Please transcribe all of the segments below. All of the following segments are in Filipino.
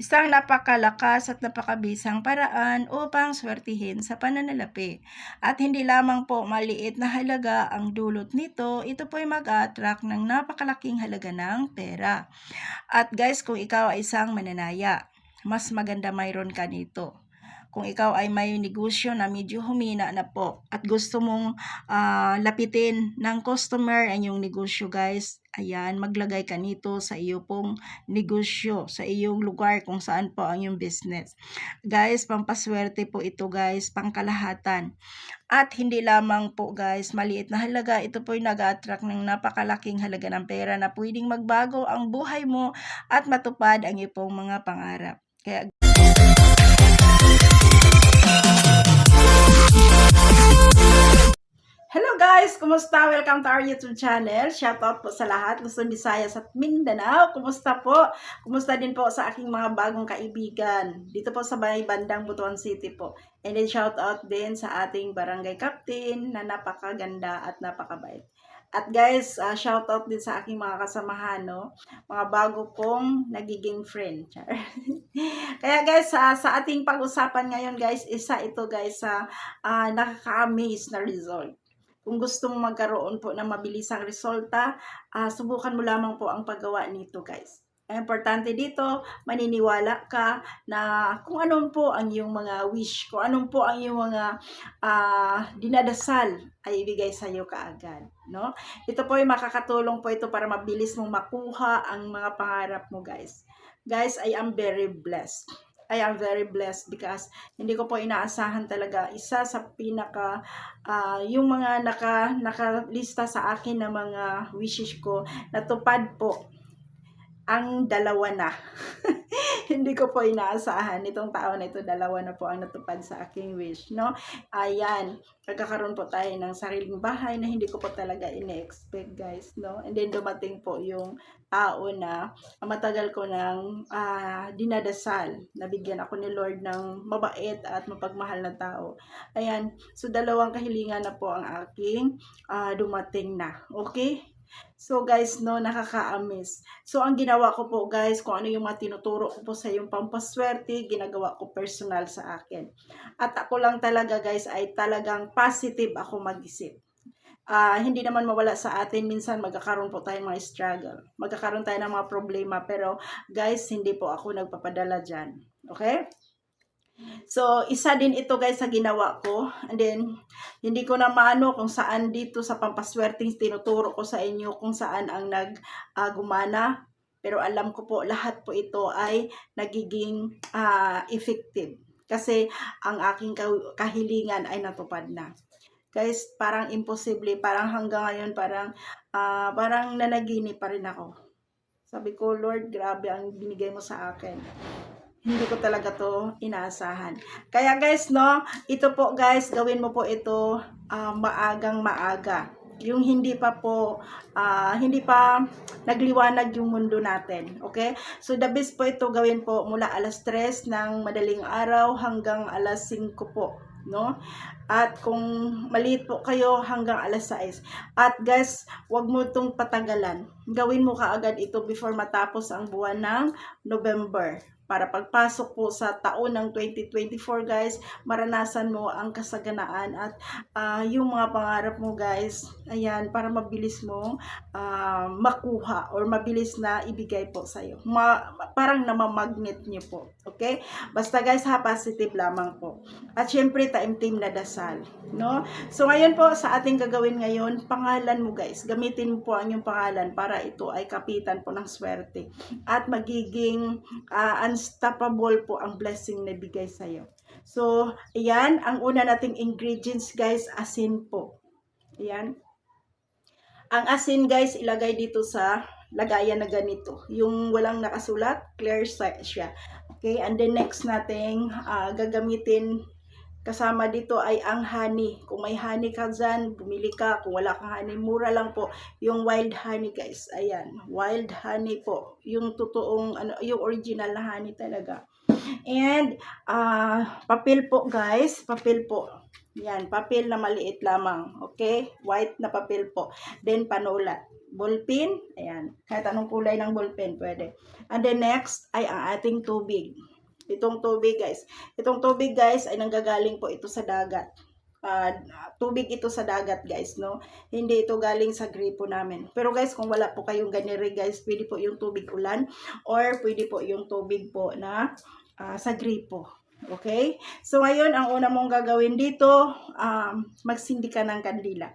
Isang napakalakas at napakabisang paraan upang swertihin sa pananalapi. At hindi lamang po maliit na halaga ang dulot nito, ito po ay mag-attract ng napakalaking halaga ng pera. At guys, kung ikaw ay isang mananaya, mas maganda mayroon ka nito kung ikaw ay may negosyo na medyo humina na po at gusto mong ah, lapitin ng customer ang iyong negosyo guys, ayan, maglagay ka nito sa iyo pong negosyo, sa iyong lugar kung saan po ang iyong business. Guys, pampaswerte po ito guys, pangkalahatan. At hindi lamang po guys, maliit na halaga, ito po ay nag-attract ng napakalaking halaga ng pera na pwedeng magbago ang buhay mo at matupad ang iyong mga pangarap. Kaya Hello guys! Kumusta? Welcome to our YouTube channel. Shoutout po sa lahat. Luzon, Visayas at Mindanao. Kumusta po? Kumusta din po sa aking mga bagong kaibigan. Dito po sa may bandang Butuan City po. And then shoutout din sa ating barangay captain na napakaganda at napakabait. At guys, uh, shoutout din sa aking mga kasamahan, no? Mga bago kong nagiging friend. Kaya guys, uh, sa ating pag-usapan ngayon guys, isa ito guys sa uh, nakaka-amaze na result. Kung gusto mo magkaroon po ng mabilisang resulta, uh, subukan mo lamang po ang paggawa nito guys. Importante dito, maniniwala ka na kung anong po ang iyong mga wish, kung anong po ang iyong mga uh, dinadasal ay ibigay sa iyo kaagad. No? Ito po ay makakatulong po ito para mabilis mong makuha ang mga pangarap mo guys. Guys, I am very blessed. I am very blessed because hindi ko po inaasahan talaga isa sa pinaka uh, yung mga naka nakalista sa akin na mga wishes ko natupad po ang dalawa na. hindi ko po inaasahan itong taon na ito. Dalawa na po ang natupad sa aking wish no? Ayan. Nagkakaroon po tayo ng sariling bahay na hindi ko po talaga ine-expect guys no? And then dumating po yung tao na matagal ko nang uh, dinadasal. Nabigyan ako ni Lord ng mabait at mapagmahal na tao. Ayan. So dalawang kahilingan na po ang aking uh, dumating na. Okay So guys, no, nakaka-amaze. So ang ginawa ko po guys, kung ano yung mga tinuturo ko po sa yung pampaswerte, ginagawa ko personal sa akin. At ako lang talaga guys, ay talagang positive ako mag-isip. Uh, hindi naman mawala sa atin, minsan magkakaroon po tayo mga struggle. Magkakaroon tayo ng mga problema, pero guys, hindi po ako nagpapadala dyan. Okay? So, isa din ito guys sa ginawa ko. And then, hindi ko na maano kung saan dito sa pampaswerteng tinuturo ko sa inyo kung saan ang nag uh, gumana. Pero alam ko po lahat po ito ay nagiging uh, effective. Kasi ang aking kahilingan ay natupad na. Guys, parang imposible. Parang hanggang ngayon, parang, uh, parang nanaginip pa rin ako. Sabi ko, Lord, grabe ang binigay mo sa akin hindi ko talaga to inaasahan. Kaya guys, no, ito po guys, gawin mo po ito uh, maagang maaga. Yung hindi pa po, uh, hindi pa nagliwanag yung mundo natin. Okay? So the best po ito gawin po mula alas 3 ng madaling araw hanggang alas 5 po no? At kung maliit po kayo hanggang alas 6. At guys, wag mo itong patagalan. Gawin mo kaagad ito before matapos ang buwan ng November para pagpasok po sa taon ng 2024 guys, maranasan mo ang kasaganaan at uh, yung mga pangarap mo guys, ayan, para mabilis mo uh, makuha or mabilis na ibigay po sa iyo. Ma parang namamagnet niyo po. Okay? Basta guys, ha, positive lamang po. At syempre, time team na dasal. No? So ngayon po, sa ating gagawin ngayon, pangalan mo guys. Gamitin mo po ang inyong pangalan para ito ay kapitan po ng swerte. At magiging uh, unstoppable po ang blessing na bigay sa iyo. So, ayan, ang una nating ingredients guys, asin po. Ayan. Ang asin guys, ilagay dito sa lagayan na ganito. Yung walang nakasulat, clear siya. Okay, and then next nating uh, gagamitin Kasama dito ay ang honey. Kung may honey ka dyan, bumili ka. Kung wala kang honey, mura lang po. Yung wild honey guys. Ayan. Wild honey po. Yung totoong, ano, yung original na honey talaga. And, ah, papel po guys. Papel po. Yan. Papel na maliit lamang. Okay? White na papel po. Then, panulat. Ballpen. Ayan. Kahit anong kulay ng ballpen, pwede. And then next ay ang ating tubig. Itong tubig guys. Itong tubig guys ay nanggagaling po ito sa dagat. Ah, tubig ito sa dagat guys, no? Hindi ito galing sa gripo namin. Pero guys, kung wala po kayong ganire guys, pwede po yung tubig ulan or pwede po yung tubig po na ah, sa gripo. Okay? So ngayon, ang una mong gagawin dito, um, magsindi ka ng kandila.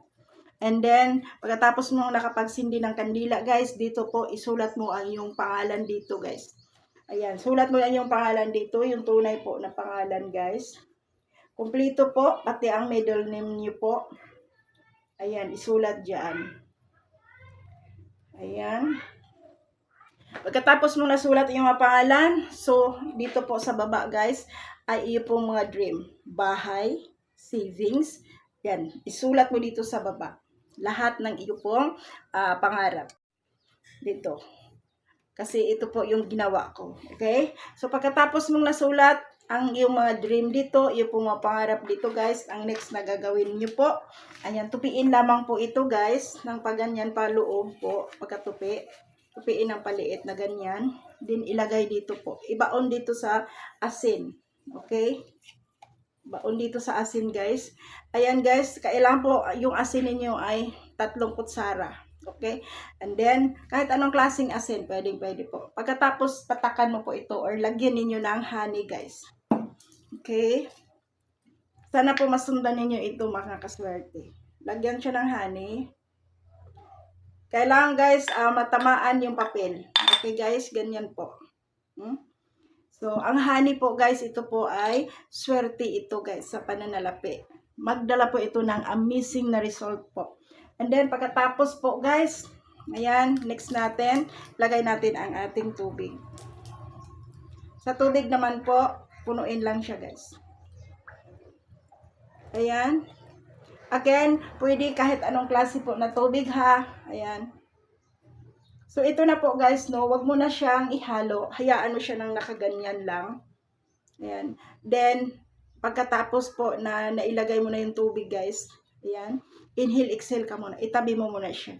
And then, pagkatapos mo nakapagsindi ng kandila, guys, dito po, isulat mo ang iyong pangalan dito, guys. Ayan, sulat mo lang yung pangalan dito, yung tunay po na pangalan, guys. Kumplito po, pati ang middle name niyo po. Ayan, isulat dyan. Ayan. Pagkatapos mo nasulat yung mga pangalan, so, dito po sa baba, guys, ay iyo pong mga dream. Bahay, savings, yan, isulat mo dito sa baba. Lahat ng iyo pong ah, pangarap. Dito. Kasi ito po yung ginawa ko. Okay? So, pagkatapos mong nasulat ang iyong mga dream dito, iyo pong mga pangarap dito, guys, ang next na gagawin niyo po, ayan, tupiin lamang po ito, guys, ng paganyan pa loob po, pagkatupi. Tupiin ng paliit na ganyan. Then, ilagay dito po. Ibaon dito sa asin. Okay? Baon dito sa asin, guys. Ayan, guys, kailangan po yung asin ninyo ay tatlong kutsara. Okay? And then, kahit anong klaseng asin, pwedeng pwede po. Pagkatapos, patakan mo po ito or lagyan ninyo ng honey, guys. Okay? Sana po masundan ninyo ito, mga kaswerte. Lagyan siya ng honey. Kailangan, guys, ah, matamaan yung papel. Okay, guys? Ganyan po. Hmm? So, ang honey po, guys, ito po ay swerte ito, guys, sa pananalapi. Magdala po ito ng amazing na result po. And then, pagkatapos po, guys, ayan, next natin, lagay natin ang ating tubig. Sa tubig naman po, punuin lang siya, guys. Ayan. Again, pwede kahit anong klase po na tubig, ha. Ayan. So, ito na po, guys, no. Huwag mo na siyang ihalo. Hayaan mo siya ng nakaganyan lang. Ayan. Then, pagkatapos po na nailagay mo na yung tubig, guys, ayan, inhale, exhale ka muna. Itabi mo muna siya.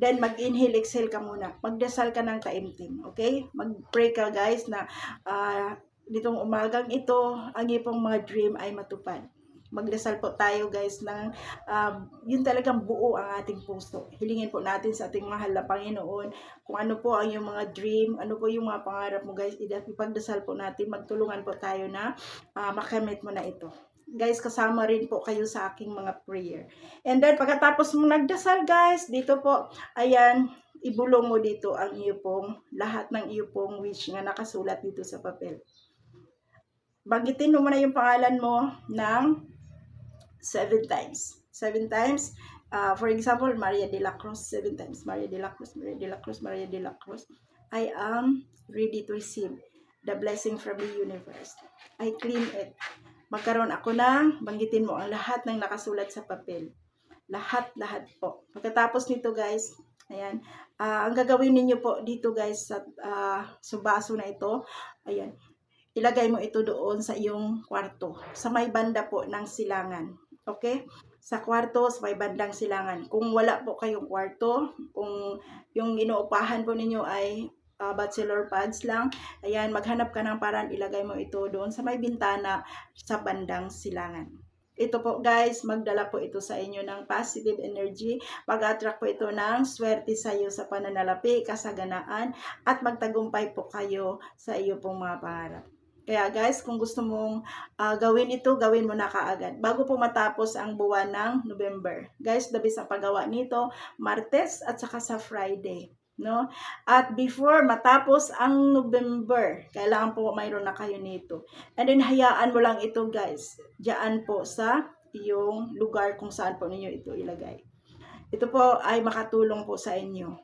Then, mag-inhale, exhale ka muna. Magdasal ka ng taimtim, okay? Mag-pray ka, guys, na ah, ditong umagang ito, ang iyong mga dream ay matupad. Magdasal po tayo, guys, ng um, yun talagang buo ang ating puso. Hilingin po natin sa ating mahal na Panginoon kung ano po ang iyong mga dream, ano po yung mga pangarap mo, guys. Ipagdasal po natin, magtulungan po tayo na ah, makamit mo na ito guys, kasama rin po kayo sa aking mga prayer. And then, pagkatapos mong nagdasal, guys, dito po, ayan, ibulong mo dito ang iyo pong, lahat ng iyo pong wish nga nakasulat dito sa papel. Banggitin mo muna yung pangalan mo ng seven times. Seven times. Uh, for example, Maria de la Cruz, seven times. Maria de la Cruz, Maria de la Cruz, Maria de la Cruz. I am ready to receive the blessing from the universe. I claim it magkaroon ako ng, banggitin mo ang lahat ng nakasulat sa papel. Lahat, lahat po. Pagkatapos nito guys, ayan, ah, ang gagawin ninyo po dito guys sa, ah, sa baso na ito, ayan, ilagay mo ito doon sa iyong kwarto, sa may banda po ng silangan. Okay? Sa kwarto, sa may bandang silangan. Kung wala po kayong kwarto, kung yung inuupahan po ninyo ay uh, bachelor pads lang. Ayan, maghanap ka ng paraan, ilagay mo ito doon sa may bintana sa bandang silangan. Ito po guys, magdala po ito sa inyo ng positive energy. Mag-attract po ito ng swerte sa iyo sa pananalapi, kasaganaan, at magtagumpay po kayo sa iyo pong mga pangarap. Kaya guys, kung gusto mong uh, gawin ito, gawin mo na kaagad. Bago po matapos ang buwan ng November. Guys, labis ang paggawa nito, Martes at saka sa Friday no? At before matapos ang November, kailangan po mayroon na kayo nito. And then hayaan mo lang ito, guys. Diyan po sa iyong lugar kung saan po ninyo ito ilagay. Ito po ay makatulong po sa inyo.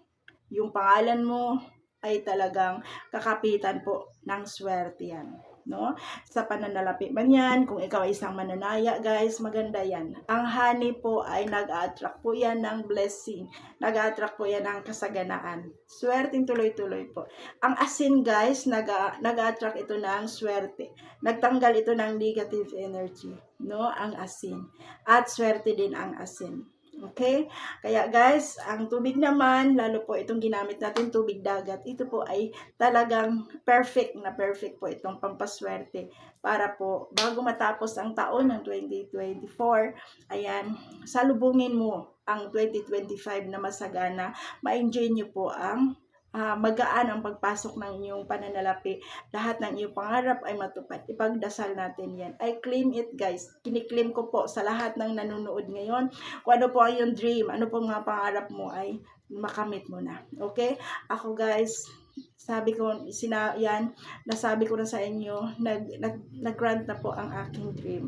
Yung pangalan mo ay talagang kakapitan po ng swerte yan. No? Sa pananalapi man yan, kung ikaw ay isang mananaya, guys, maganda yan. Ang honey po ay nag-attract po yan ng blessing. Nag-attract po yan ng kasaganaan. Swerteng tuloy-tuloy po. Ang asin, guys, nag- nag-attract ito ng swerte. Nagtanggal ito ng negative energy. No? Ang asin. At swerte din ang asin. Okay? Kaya guys, ang tubig naman, lalo po itong ginamit natin, tubig dagat, ito po ay talagang perfect na perfect po itong pampaswerte para po bago matapos ang taon ng 2024, ayan, salubungin mo ang 2025 na masagana, ma-enjoy nyo po ang ah, magaan ang pagpasok ng inyong pananalapi. Lahat ng iyong pangarap ay matupad. Ipagdasal natin yan. I claim it guys. Kiniklaim ko po sa lahat ng nanonood ngayon. Kung ano po ang iyong dream, ano po mga pangarap mo ay makamit mo na. Okay? Ako guys, sabi ko, sina, yan, nasabi ko na sa inyo, nag, nag, nag-grant na po ang aking dream.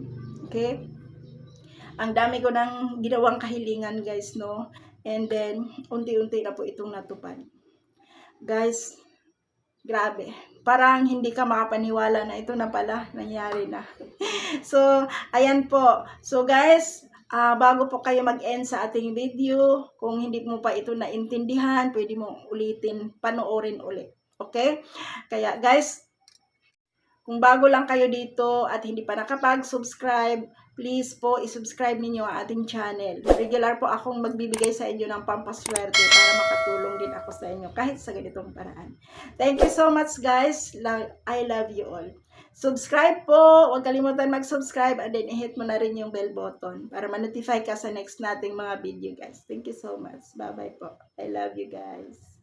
Okay? Ang dami ko nang ginawang kahilingan guys, no? And then, unti-unti na po itong natupad. Guys, grabe. Parang hindi ka makapaniwala na ito na pala, nangyari na. so, ayan po. So guys, ah bago po kayo mag-end sa ating video, kung hindi mo pa ito naintindihan, pwede mo ulitin, panoorin ulit. Okay? Kaya guys, kung bago lang kayo dito at hindi pa nakapag-subscribe, please po isubscribe ninyo ang ating channel. Regular po akong magbibigay sa inyo ng pampaswerte para makatulong din ako sa inyo kahit sa ganitong paraan. Thank you so much guys. I love you all. Subscribe po. Huwag kalimutan mag-subscribe and then i-hit mo na rin yung bell button para ma-notify ka sa next nating mga video guys. Thank you so much. Bye-bye po. I love you guys.